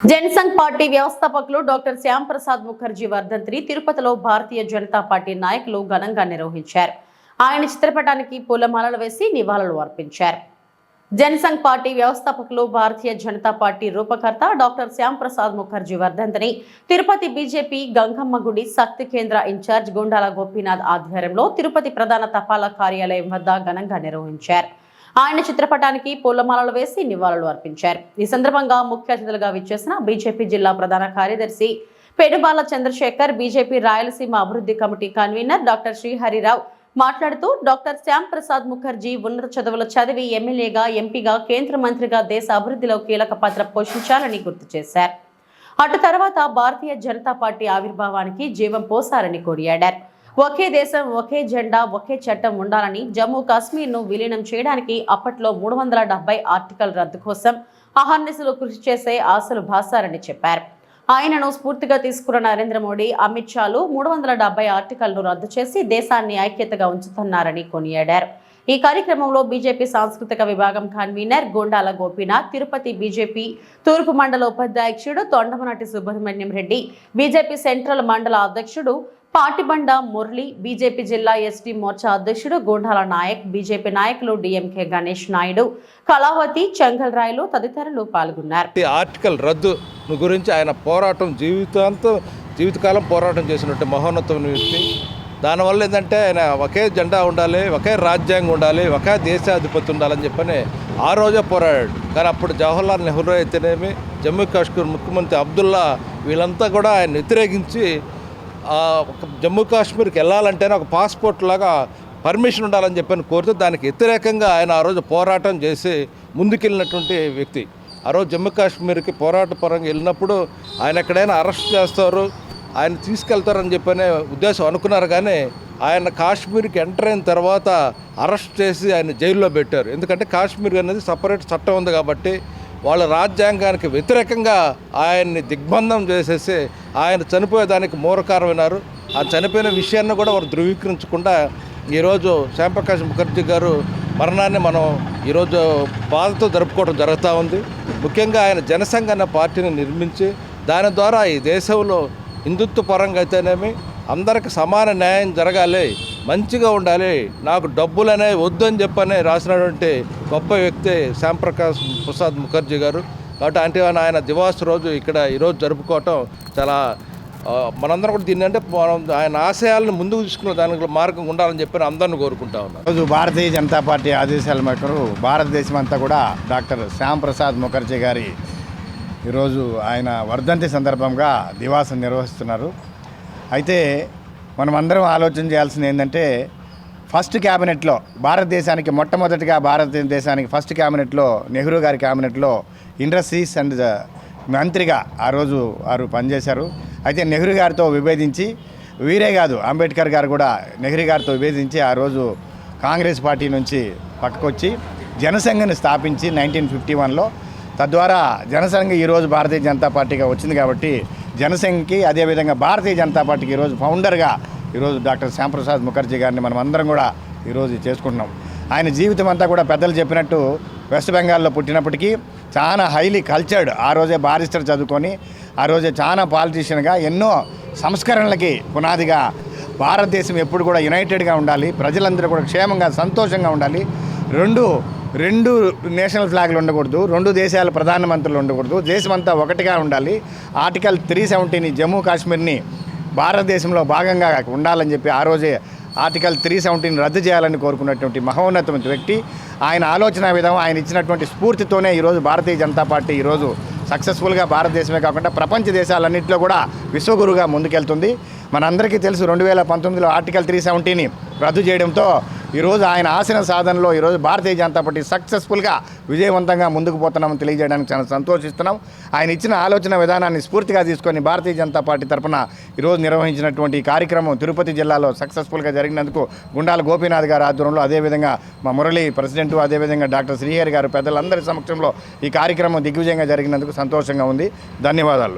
Jan Sangh party వ్యవస్థాపకులు doctor Shyam Prasad Mukherjee వర్ధంతిని తిరుపతిలో భారతీయ జనతా పార్టీ నాయకులు ఘనంగా నిర్వహించారు. ఆయన చిత్రపటానికి పూలమాలలు వేసి నివాళులు అర్పించారు. జనసంఘ్ పార్టీ వ్యవస్థాపకులు భారతీయ జనతా పార్టీ రూపకర్త డాక్టర్ శ్యామ్ ప్రసాద్ ముఖర్జీ వర్ధంతిని తిరుపతి బీజేపీ గంగమ్మ గుడి శక్తి కేంద్ర ఇన్ఛార్జ్ గుండాల గోపీనాథ్ ఆధ్వర్యంలో తిరుపతి ప్రధాన తపాలా కార్యాలయం వద్ద ఘనంగా నిర్వహించారు. ఆయన చిత్రపటానికి పూలమాలలు వేసి నివాళులు అర్పించారు. ఈ సందర్భంగా ముఖ్య అతిథులుగా విచ్చేసిన బీజేపీ జిల్లా ప్రధాన కార్యదర్శి పెనుబాల చంద్రశేఖర్ బీజేపీ రాయలసీమ అభివృద్ధి కమిటీ కన్వీనర్ డాక్టర్ శ్రీహరిరావు మాట్లాడుతూ డాక్టర్ శ్యామ్ ప్రసాద్ ముఖర్జీ ఉన్నత చదువులు చదివి ఎమ్మెల్యేగా ఎంపీగా కేంద్ర మంత్రిగా దేశ అభివృద్ధిలో కీలక పాత్ర పోషించాలని గుర్తు చేశారు. అటు తర్వాత భారతీయ జనతా పార్టీ ఆవిర్భావానికి జీవం పోసారని కొనియాడారు. ఒకే దేశం ఒకే జెండా ఒకే చట్టం ఉండాలని జమ్మూ కాశ్మీర్ను విలీనం చేయడానికి అప్పట్లో మూడు వందల డెబ్బై ఆర్టికల్ రద్దు కోసం అహర్నిశలు కృషి చేసే ఆశలు భాసారని చెప్పారు. ఆయనను స్ఫూర్తిగా తీసుకున్న నరేంద్ర మోడీ అమిత్ షాలు మూడు వందల డెబ్బై ఆర్టికల్ను రద్దు చేసి దేశాన్ని ఐక్యతగా ఉంచుతున్నారని కొనియాడారు. ఈ కార్యక్రమంలో బీజేపీ సాంస్కృతిక విభాగం కన్వీనర్ గోండాల గోపీనాథ్ తిరుపతి బీజేపీ తూర్పు మండల ఉపాధ్యక్షుడు తొండమనాటి సుబ్రహ్మణ్యం రెడ్డి బీజేపీ సెంట్రల్ మండల అధ్యక్షుడు పాటిబండ మురళి బీజేపీ జిల్లా ఎస్టీ మోర్చా అధ్యక్షుడు గోండాల నాయక్ బీజేపీ నాయకులు డిఎంకే గణేష్ నాయుడు కళావతి చెంగల్ రాయలు తదితరులు పాల్గొన్నారు. ఆర్టికల్ రద్దు గురించి ఆయన పోరాటం జీవితాంతం జీవితకాలం పోరాటం చేసినట్టు మహోన్నతమైన వ్యక్తి. దానివల్ల ఏంటంటే ఆయన ఒకే జెండా ఉండాలి ఒకే రాజ్యాంగం ఉండాలి ఒకే దేశాధిపతి ఉండాలని చెప్పని ఆ రోజే పోరాడాడు. కానీ అప్పుడు జవహర్లాల్ నెహ్రూ అయితేనేమి జమ్మూ కాశ్మీర్ ముఖ్యమంత్రి అబ్దుల్లా వీళ్ళంతా కూడా ఆయన వ్యతిరేకించి జమ్మూ కాశ్మీర్కి వెళ్ళాలంటేనే ఒక పాస్పోర్ట్ లాగా పర్మిషన్ ఉండాలని చెప్పని కోరితే దానికి వ్యతిరేకంగా ఆయన ఆ రోజు పోరాటం చేసి ముందుకెళ్ళినటువంటి వ్యక్తి. ఆ రోజు జమ్మూ కాశ్మీర్కి పోరాట పరంగా వెళ్ళినప్పుడు ఆయన ఎక్కడైనా అరెస్ట్ చేస్తారు ఆయన తీసుకెళ్తారని చెప్పనే ఉద్దేశం అనుకున్నారు కానీ ఆయన కాశ్మీర్కి ఎంటర్ అయిన తర్వాత అరెస్ట్ చేసి ఆయన జైల్లో పెట్టారు. ఎందుకంటే కాశ్మీర్ అనేది సపరేట్ చట్టం ఉంది కాబట్టి వాళ్ళ రాజ్యాంగానికి వ్యతిరేకంగా ఆయన్ని దిగ్బంధం చేసేసి ఆయన చనిపోయేదానికి మూలకారమైనారు ఆ చనిపోయిన విషయాన్ని కూడా వారు ధృవీకరించకుండా ఈరోజు శ్యాంప్రకాష్ ముఖర్జీ గారు మరణాన్ని మనం ఈరోజు బాధతో జరుపుకోవడం జరుగుతూ ఉంది. ముఖ్యంగా ఆయన జనసంఘ అనే పార్టీని నిర్మించి దాని ద్వారా ఈ దేశంలో హిందుత్వ పరంగా అయితేనేమి అందరికి సమాన న్యాయం జరగాలి మంచిగా ఉండాలి నాకు డబ్బులు అనేవి వద్దని చెప్పని రాసినటువంటి గొప్ప వ్యక్తి శ్యాంప్రకాష్ ప్రసాద్ ముఖర్జీ గారు. కాబట్టి అంటే ఆయన దివాస్ రోజు ఇక్కడ ఈరోజు జరుపుకోవటం చాలా మనందరం కూడా దీన్ని అంటే మనం ఆయన ఆశయాలను ముందుకు తీసుకున్న దానికి మార్గం ఉండాలని చెప్పి అందరిని కోరుకుంటా ఉన్నాను. ఈరోజు భారతీయ జనతా పార్టీ ఆదేశాల మేరకు భారతదేశం అంతా కూడా డాక్టర్ శ్యామ్ ప్రసాద్ ముఖర్జీ గారి ఈరోజు ఆయన వర్ధంతి సందర్భంగా దివాసం నిర్వహిస్తున్నారు. అయితే మనం అందరం ఆలోచన చేయాల్సింది ఏంటంటే ఫస్ట్ క్యాబినెట్లో భారతదేశానికి మొట్టమొదటిగా భారతదేశానికి ఫస్ట్ క్యాబినెట్లో నెహ్రూ గారి క్యాబినెట్లో ఇండస్ట్రీస్ అండ్ మంత్రిగా ఆ రోజు వారు పనిచేశారు. అయితే నెహ్రూ గారితో విభేదించి వీరే కాదు అంబేద్కర్ గారు కూడా నెహ్రూ గారితో విభేదించి ఆ రోజు కాంగ్రెస్ పార్టీ నుంచి పక్కకొచ్చి జనసంఘని స్థాపించి నైన్టీన్ ఫిఫ్టీ వన్లో. తద్వారా జనసంఘ ఈరోజు భారతీయ జనతా పార్టీగా వచ్చింది కాబట్టి జనసంఘకి అదేవిధంగా భారతీయ జనతా పార్టీకి ఈరోజు ఫౌండర్గా ఈరోజు డాక్టర్ శ్యాంప్రసాద్ ముఖర్జీ గారిని మనం అందరం కూడా ఈరోజు చేసుకుంటున్నాం. ఆయన జీవితం అంతా కూడా పెద్దలు చెప్పినట్టు వెస్ట్ బెంగాల్లో పుట్టినప్పటికీ చాలా హైలీ కల్చర్డ్ ఆ రోజే బారిస్టర్ చదువుకొని ఆ రోజే చాలా పాలిటీషియన్గా ఎన్నో సంస్కరణలకి పునాదిగా భారతదేశం ఎప్పుడు కూడా యునైటెడ్గా ఉండాలి ప్రజలందరూ కూడా క్షేమంగా సంతోషంగా ఉండాలి. రెండు రెండు నేషనల్ ఫ్లాగ్లు ఉండకూడదు రెండు దేశాల ప్రధానమంత్రులు ఉండకూడదు. దేశమంతా ఒకటిగా ఉండాలి. ఆర్టికల్ త్రీ సెవెంటీని జమ్మూ కాశ్మీర్ని భారతదేశంలో భాగంగా ఉండాలని చెప్పి ఆ రోజే ఆర్టికల్ త్రీ సెవెంటీని రద్దు చేయాలని కోరుకున్నటువంటి మహోన్నతమైన వ్యక్తి ఆయన ఆలోచన విధానం ఆయన ఇచ్చినటువంటి స్ఫూర్తితోనే ఈరోజు భారతీయ జనతా పార్టీ ఈరోజు సక్సెస్ఫుల్గా భారతదేశమే కాకుండా ప్రపంచ దేశాలన్నింటిలో కూడా విశ్వగురుగా ముందుకెళ్తుంది. మనందరికీ తెలుసు రెండు వేల పంతొమ్మిదిలో ఆర్టికల్ త్రీ సెవెంటీని రద్దు చేయడంతో ఈరోజు ఆయన ఆశన సాధనలో ఈరోజు భారతీయ జనతా పార్టీ సక్సెస్ఫుల్గా విజయవంతంగా ముందుకు పోతున్నామని తెలియజేయడానికి చాలా సంతోషిస్తున్నాం. ఆయన ఇచ్చిన ఆలోచన విధానాన్ని స్ఫూర్తిగా తీసుకొని భారతీయ జనతా పార్టీ తరఫున ఈరోజు నిర్వహించినటువంటి కార్యక్రమం తిరుపతి జిల్లాలో సక్సెస్ఫుల్గా జరిగినందుకు గుండాల గోపీనాథ్ గారి ఆధ్వర్యంలో అదేవిధంగా మా మురళి ప్రెసిడెంట్ అదేవిధంగా డాక్టర్ శ్రీహరి గారు పెద్దలందరి సమక్షంలో ఈ కార్యక్రమం దిగ్విజయంగా జరిగినందుకు సంతోషంగా ఉంది. ధన్యవాదాలు.